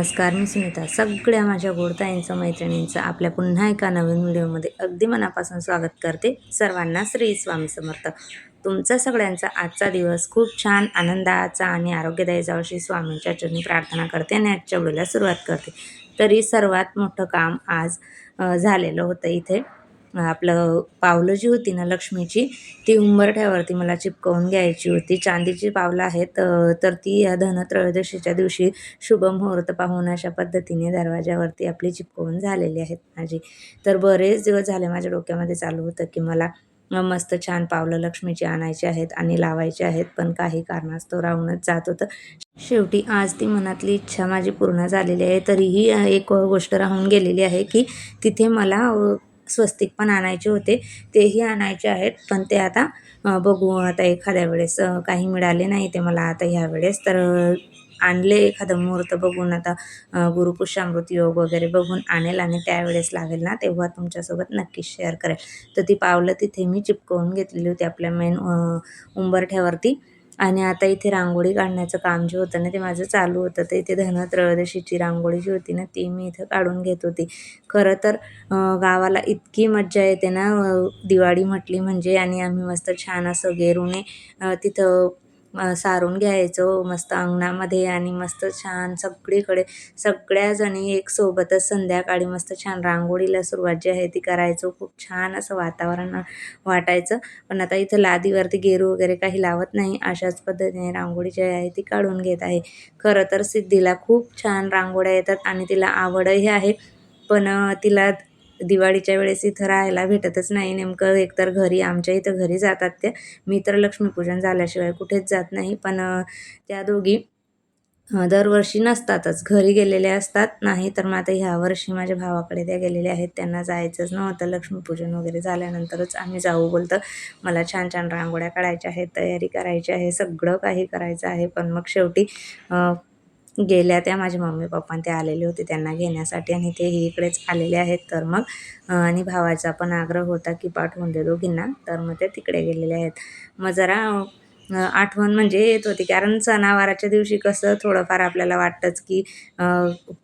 नमस्कार मी सुनीता. सगळ्या माझ्या गोडताईंचं मैत्रिणींचं आपल्या पुन्हा एका नवीन व्हिडिओमध्ये अगदी मनापासून स्वागत करते सर्वांना श्री स्वामी समर्थ. तुमचा सगळ्यांचा आजचा दिवस खूप छान आनंदाचा आणि आरोग्यदायी जावं स्वामींच्या चरणी प्रार्थना करते आणि आजच्या व्हिडिओला सुरुवात करते. तरी सर्वात मोठं काम आज झालेलं होतं इथे. आपलं पावलं जी होती ना लक्ष्मीची ती उंबरठ्यावरती मला चिपकवून घ्यायची होती. चांदीची पावलं आहेत तर ती या धनत्रयोदशीच्या दिवशी शुभ मुहूर्त पाहून अशा पद्धतीने दरवाजावरती आपली चिपकवून झालेली आहेत माझी. तर बरेच दिवस झाले माझ्या डोक्यामध्ये चालू होतं की मला मस्त छान पावलं लक्ष्मीची आणायची आहेत आणि लावायची आहेत पण काही कारणास्तव राहूनच जात होतं. शेवटी आज ती मनातली इच्छा माझी पूर्ण झालेली आहे. तरीही एक गोष्ट राहून गेलेली आहे की तिथे मला स्वस्तिक पण आणायचे होते तेही आणायचे आहेत. पण ते आता बघू आता एखाद्या वेळेस काही मिळाले नाही ते मला आता ह्या वेळेस. तर आणले एखादं मुहूर्त बघून आता अ, गुरुपुष्यामृत योग वगैरे बघून आणेल आणि त्यावेळेस लागेल ना तेव्हा तुमच्यासोबत नक्कीच शेअर करेल. तर ती पावलं तिथे मी चिपकवून घेतलेली होती आपल्या मेन उंबरठ्यावरती. आणि आता इथे रांगोळी काढण्याचं काम जे होतं ना ते माझं चालू होतं. तर इथे धनत्रयोदशीची रांगोळी जी होती ना ती मी इथं काढून घेत होती. खरं तर गावाला इतकी मज्जा येते ना दिवाळी म्हटली म्हणजे. आणि आम्ही मस्त छान असं गेरूने तिथं सारून घ्यायचो मस्त अंगणामध्ये आणि मस्त छान सगळीकडे सगळ्याजणी एक सोबतच संध्याकाळी मस्त छान रांगोळीला सुरुवात जी आहे ती करायचो. खूप छान असं वातावरण वाटायचं. पण आता इथं लादीवरती गेरू वगैरे काही लावत नाही. अशाच पद्धतीने रांगोळी जी आहे ती काढून घेत आहे. खरं तर सिद्धीला खूप छान रांगोळ्या येतात आणि तिला आवडही आहे. पण तिला दिवाळीच्या वेळेस इथं राहायला भेटतच नाही. नेमकं एकतर घरी आमच्या इथं घरी जातात त्या. मी तर लक्ष्मीपूजन झाल्याशिवाय कुठेच जात नाही. पण त्या दोघी दरवर्षी नसतातच. घरी गेलेल्या असतात. नाही तर मग आता ह्या वर्षी माझ्या भावाकडे त्या गेलेल्या आहेत. त्यांना जायचंच नव्हतं. लक्ष्मीपूजन वगैरे झाल्यानंतरच आम्ही जाऊ बोलतं. मला छान छान रांगोळ्या काढायच्या आहेत तयारी करायची आहे. सगळं काही करायचं आहे. पण मग शेवटी गेल्या त्या माझ्या मम्मी पप्पा ते आलेले होते त्यांना घेण्यासाठी आणि तेही इकडेच आलेले आहेत. तर मग आणि भावाचा पण आग्रह होता की पाठवून दे दोघींना. तर मग ते तिकडे गेलेले आहेत. मग जरा आठवण म्हणजे येत होती. कारण सणावाराच्या दिवशी कसं थोडंफार आपल्याला वाटतंच की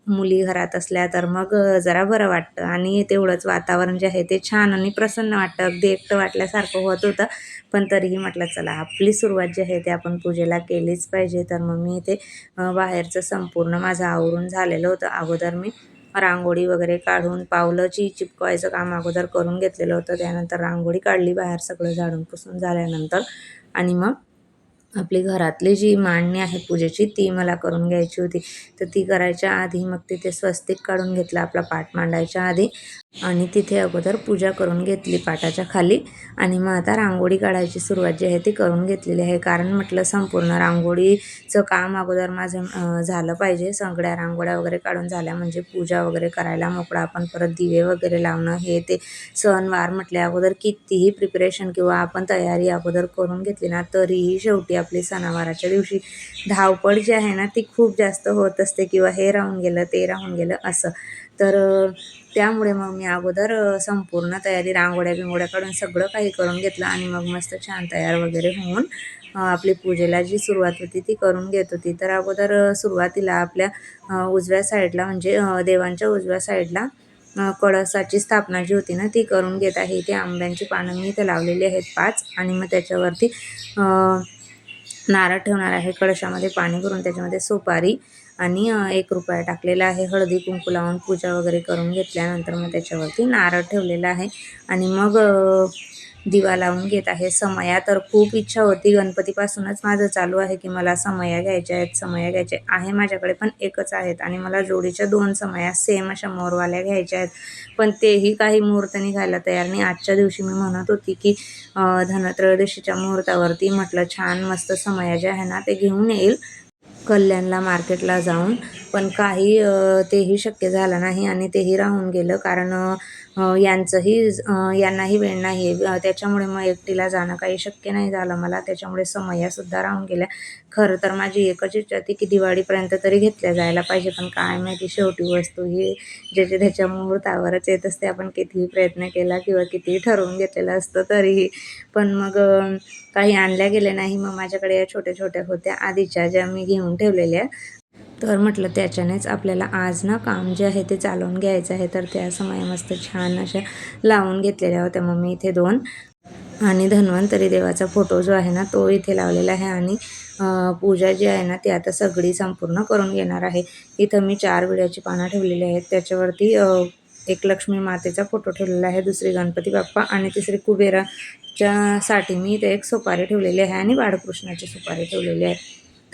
मुली घरात असल्या तर मग जरा बरं वाटतं. आणि तेवढंच वातावरण जे आहे ते छान आणि प्रसन्न वाटतं. अगदी एकटं वाटल्यासारखं होत होतं. पण तरीही म्हटलं चला आपली सुरुवात जी आहे ते आपण पूजेला केलीच पाहिजे. तर मग मी इथे बाहेरचं संपूर्ण माझं आवरून झालेलं होतं. अगोदर मी रांगोळी वगैरे काढून पावलंची चिपकवायचं काम अगोदर करून घेतलेलं होतं. त्यानंतर रांगोळी काढली बाहेर सगळं झाडून पुसून झाल्यानंतर. आणि मग आपली घरातली जी मांडणी आहे पूजेची ती मला करून घ्यायची होती. तर ती करायच्या आधी मग तिथे स्वस्तिक काढून घेतला आपला पाठ मांडायच्या आधी. आणि तिथे अगोदर पूजा करून घेतली पाटाच्या खाली. आणि मग आता रांगोळी काढायची सुरुवात जी आहे ती करून घेतलेली आहे. कारण म्हटलं संपूर्ण रांगोळीचं काम अगोदर माझं झालं पाहिजे. सगळ्या रांगोळ्या वगैरे काढून झाल्या म्हणजे पूजा वगैरे करायला मोकळा आपण परत दिवे वगैरे लावणं हे ते सणवार म्हटल्या अगोदर कितीही प्रिपरेशन किंवा आपण तयारी अगोदर करून घेतली ना तरीही शेवटी आपली सणावाराच्या दिवशी धावपळ जी आहे ना ती खूप जास्त होत असते किंवा हे राहून गेलं ते राहून गेलं असं. तर त्यामुळे मग मी अगोदर संपूर्ण तयारी रांगोळ्या बिंगोळ्या काढून सगळं काही करून घेतलं आणि मग मस्त छान तयार वगैरे होऊन आपली पूजेला जी सुरुवात होती ती करून घेत होती. तर अगोदर सुरुवातीला आपल्या उजव्या साईडला म्हणजे देवांच्या उजव्या साईडला कळसाची स्थापना जी होती ना ती करून घेत आहे. इथे आंब्यांची पानं मी इथं लावलेली आहेत पाच आणि मग त्याच्यावरती नारळ ठेवणार आहे. कळशामध्ये पाणी भरून त्याच्यामध्ये सुपारी आणि एक रुपया टाकलेला आहे. हळदी कुंकू लावून पूजा वगैरे करून घेतल्यानंतर मग त्याच्यावरती नारळ ठेवलेला आहे. आणि मग दिवा लावून घेत आहे. समया तर खूप इच्छा होती. गणपतीपासूनच माझं चालू आहे की मला समया घ्यायच्या आहेत समया घ्यायच्या आहे माझ्याकडे पण एकच आहेत आणि मला जोडीच्या दोन समया सेम अशा मोरवाल्या घ्यायच्या आहेत. पण तेही काही मुहूर्त निघायला तयार नाही. आजच्या दिवशी मी म्हणत होती की धनत्रयोदशीच्या मुहूर्तावरती म्हटलं छान मस्त समया जे आहे ना ते घेऊन येईल कल्याणला मार्केटला जाऊन. पण काही तेही शक्य झालं नाही आणि तेही राहून गेलं. कारण यांचंही यांनाही वेळ नाही. आहे त्याच्यामुळे मग एकटीला जाणं काही शक्य नाही झालं मला. त्याच्यामुळे समयासुद्धा राहून गेल्या. खरं तर माझी एकच इच्छा होती की दिवाळीपर्यंत तरी घेतल्या जायला पाहिजे. पण काय माहिती शेवटी वस्तू ही ज्याच्या त्याच्या मुहूर्तावरच येत असते. आपण कितीही प्रयत्न केला किंवा कितीही ठरवून घेतलेलं असतं तरीही. पण मग काही आणल्या गेल्या नाही. मग माझ्याकडे या छोट्या छोट्या होत्या. आधीच्या ज्या मी घेऊन ठेवलेल्या तर म्हटलं त्याच्यानेच आपल्याला आज ना काम जे आहे ते चालवून घ्यायचं आहे. तर त्या समय मस्त छान अशा लावून घेतलेल्या होत्या मग मी इथे दोन. आणि धन्वंतरी देवाचा फोटो जो आहे ना तो इथे लावलेला आहे. आणि पूजा जी आहे ना ती आता सगळी संपूर्ण करून घेणार आहे. इथं मी चार विड्याची पानं ठेवलेली आहेत. त्याच्यावरती एक लक्ष्मी मातेचा फोटो ठेवलेला आहे दुसरी गणपती बाप्पा आणि तिसरी कुबेराच्यासाठी मी इथे एक सुपारी ठेवलेली आहे आणि बाळकृष्णाची सुपारी ठेवलेली आहे.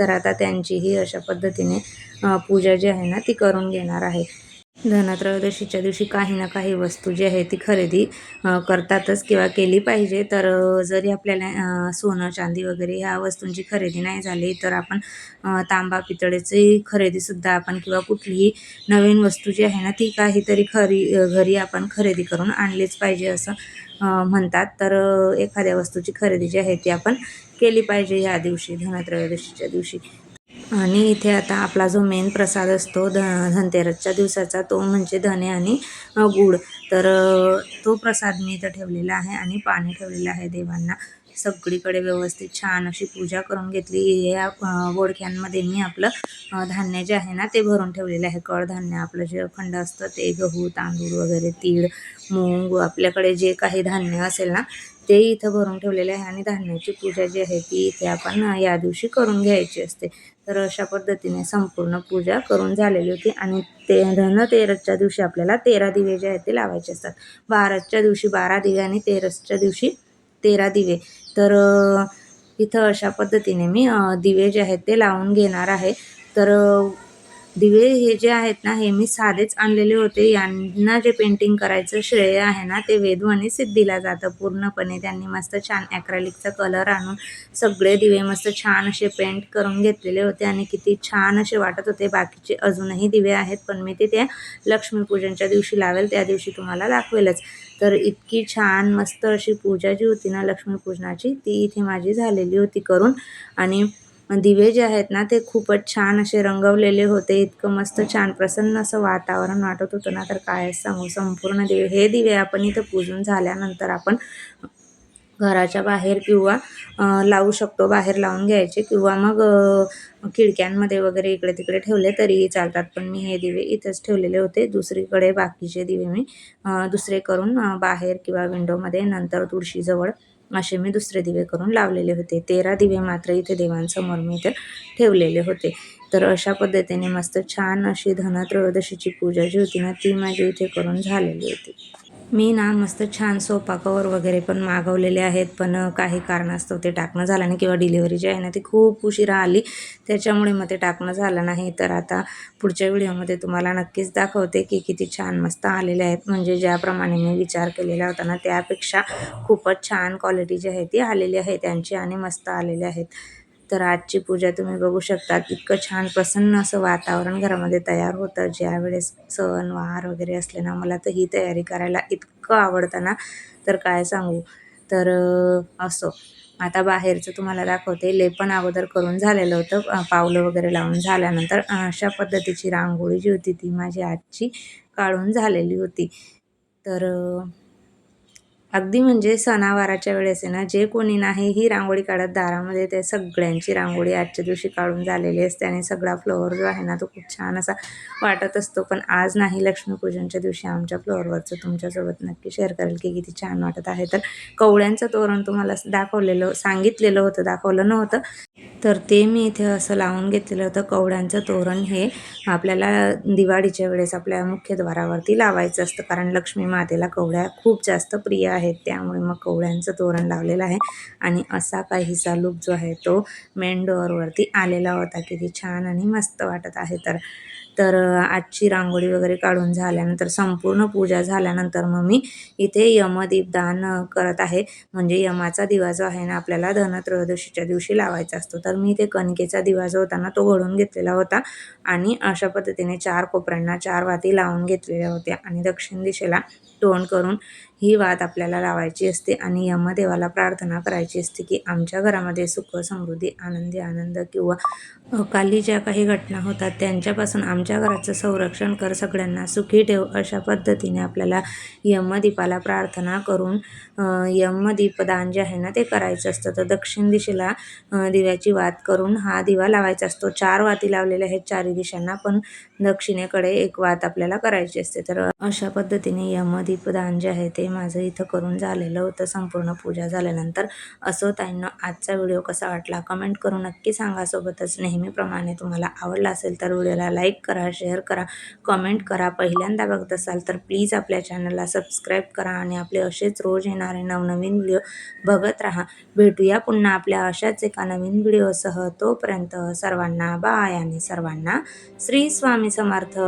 तर आता त्यांचीही अशा पद्धतीने पूजा जी आहे ना ती करून घेणार आहे. धनत्रयोदशीच्या दिवशी काही ना काही वस्तू जी आहे ती खरेदी करतातच किंवा केली पाहिजे. तर जरी आपल्याला सोनं चांदी वगैरे ह्या वस्तूंची खरेदी नाही झाली तर आपण तांबा पितळेची खरेदीसुद्धा आपण किंवा कुठलीही नवीन वस्तू जी आहे ना ती काहीतरी खरी घरी आपण खरेदी करून आणलीच पाहिजे असं म्हणतात. तर एखाद्या वस्तूची खरेदी जी आहे ती आपण केली पाहिजे ह्या दिवशी धनत्रयोदशीच्या दिवशी. आणि इथे आता आपला जो मेन प्रसाद असतो ध धनतेरसच्या दिवसाचा तो म्हणजे धने आणि अ, गूळ. तर तो प्रसाद मी इथं ठेवलेला आहे आणि पाणी ठेवलेलं आहे देवांना. सगळीकडे व्यवस्थित छान अशी पूजा करून घेतली. या अ, बोडक्यांमध्ये मी आपलं धान्य जे आहे ना ते भरून ठेवलेलं आहे. कडधान्य आपलं जे खंड असतं ते गहू तांदूळ वगैरे तीळ मूग आपल्याकडे जे काही धान्य असेल ना ते इथं भरून ठेवलेले आहे. आणि धान्याची पूजा जी आहे ती इथे आपण या दिवशी करून घ्यायची असते. तर अशा पद्धतीने संपूर्ण पूजा करून झालेली होती. आणि ते धनतेरसच्या दिवशी आपल्याला तेरा दिवे जे आहेत ते लावायचे असतात. बाराच्या दिवशी बारा दिवे आणि तेरसच्या दिवशी तेरा दिवे. तर इथं अशा पद्धतीने मी दिवे जे आहेत ते लावून घेणार आहे. तर दिवे हे जे आहेत ना हे मी साधेच आणलेले होते. यांना जे पेंटिंग करायचं श्रेय आहे ना ते वेदू आणि सिद्धीला जातं. पूर्णपणे त्यांनी मस्त छान ॲक्रॅलिकचा कलर आणून सगळे दिवे मस्त छान असे पेंट करून घेतलेले होते आणि किती छान असे वाटत होते. बाकीचे अजूनही दिवे आहेत पण मी ते त्या लक्ष्मीपूजनच्या दिवशी लावेल त्या दिवशी तुम्हाला दाखवेलच. तर इतकी छान मस्त अशी पूजा जी होती ना लक्ष्मीपूजनाची ती इथे माझी झालेली होती करून. आणि दिवे जे आहेत ना ते खूपच छान असे रंगवलेले होते. इतकं मस्त छान प्रसन्न असं वातावरण वाटत होतं ना. तर काय सांगू संपूर्ण दिवे. हे दिवे आपण इथं पूजून झाल्यानंतर आपण घराच्या बाहेर किंवा लावू शकतो. बाहेर लावून घ्यायचे किंवा मग खिडक्यांमध्ये वगैरे इकडे तिकडे ठेवले तरीही चालतात. पण मी हे दिवे इथंच ठेवलेले होते. दुसरीकडे बाकीचे दिवे मी दुसरे करून बाहेर किंवा विंडोमध्ये नंतर तुळशीजवळ असे मी दुसरे दिवे करून लावलेले होते. तेरा दिवे मात्र इथे देवांसमोर मी इथे ठेवलेले होते. तर अशा पद्धतीने मस्त छान अशी धनत्रयोदशीची पूजा जी होती ना ती माझी इथे करून झालेली होती. मी ना मस्त छान सोफा कवर वगैरे पण मागवलेले आहेत पण काही कारणास्तव ते टाकणं झालं नाही किंवा डिलिव्हरी जी आहे ना ती खूप उशिरा आली. त्याच्यामुळे मग ते टाकणं झालं नाही. तर आता पुढच्या व्हिडिओमध्ये तुम्हाला नक्कीच दाखवते की किती छान मस्त आलेले आहेत. म्हणजे ज्याप्रमाणे मी विचार केलेला होता ना त्यापेक्षा खूपच छान क्वालिटी जी आहे ती आलेली आहे. त्यांची आणि मस्त आलेले आहेत. तर आजची पूजा तुम्ही बघू शकता. इतकं छान प्रसन्न असं वातावरण घरामध्ये तयार होतं. ज्यावेळेस सण वार वगैरे असले ना मला तर ही तयारी करायला इतकं आवडतं ना. तर काय सांगू? तर असो असं. आता बाहेरचं तुम्हाला दाखवते. लेपन अगोदर करून झालेलं होतं. पावलं वगैरे लावून झाल्यानंतर अशा पद्धतीची रांगोळी जी होती ती माझी आजची काढून झालेली होती. तर अगदी म्हणजे सणावाराच्या वेळेस आहे ना जे कोणी नाही ही रांगोळी काढत दारामध्ये त्या सगळ्यांची रांगोळी आजच्या दिवशी काढून झालेली असते आणि सगळा फ्लोअर जो आहे ना तो खूप छान असा वाटत असतो. पण आज नाही लक्ष्मीपूजनच्या दिवशी आमच्या फ्लोअरवरचं तुमच्यासोबत नक्की शेअर करेल की किती छान वाटत आहे. तर कवड्यांचं तोरण तुम्हाला दाखवलेलं सांगितलेलं होतं दाखवलं नव्हतं. तर ते मी इथे असं लावून घेतलेलं होतं. कवड्यांचं तोरण हे आपल्याला दिवाळीच्या वेळेस आपल्या मुख्यद्वारावरती लावायचं असतं. कारण लक्ष्मी मातेला कवड्या खूप जास्त प्रिय आहेत. त्यामुळे मग कवळ्यांचं तोरण लावलेलं आहे. आणि असा काहीसा लुक जो आहे तो मेन डोअरवरती आलेला होता. किती छान आणि मस्त वाटत आहे. तर तर आजची रांगोळी वगैरे काढून झाल्यानंतर संपूर्ण पूजा झाल्यानंतर मग मी इथे यमदीपदान करत आहे. म्हणजे यमाचा दिवा जो आहे ना आपल्याला धनत्रयोदशीच्या दिवशी लावायचा असतो. तर मी इथे कणकेचा दिवा जो होता ना तो घडून घेतलेला होता. आणि अशा पद्धतीने चार कोपऱ्यांना चार वाती लावून घेतलेल्या होत्या. आणि दक्षिण दिशेला तोंड करून ही वात आपल्याला लावायची असते आणि यमदेवाला प्रार्थना करायची असते की आमच्या घरामध्ये सुख समृद्धी आनंदी आनंद किंवा अकाली ज्या काही घटना होतात त्यांच्यापासून आमच्या घराचं संरक्षण कर सगळ्यांना सुखी ठेव अशा पद्धतीने आपल्याला यमदीपाला प्रार्थना करून यमदीपदान जे आहे ना ते करायचं असतं. तर दक्षिण दिशेला दिव्याची वात करून हा दिवा लावायचा असतो. चार वाती लावलेल्या आहेत चारही दिशांना पण दक्षिणेकडे एक वात आपल्याला करायची असते. तर अशा पद्धतीने यमदीपदान जे आहे ते माझं इथं करून झालेलं होतं संपूर्ण पूजा झाल्यानंतर. असो ताईंना आजचा व्हिडिओ कसा वाटला कमेंट करून नक्की सांगा. सोबतच नेहमीप्रमाणे तुम्हाला आवडला असेल तर व्हिडिओला लाईक करा शेअर करा कमेंट करा. पहिल्यांदा बघत असाल तर प्लीज आपल्या चॅनलला सबस्क्राईब करा आणि आपले असेच रोज येणारे नवनवीन व्हिडिओ बघत राहा. भेटूया पुन्हा आपल्या अशाच एका नवीन व्हिडिओसह. तोपर्यंत सर्वांना बाय आणि सर्वांना श्री स्वामी समर्थ.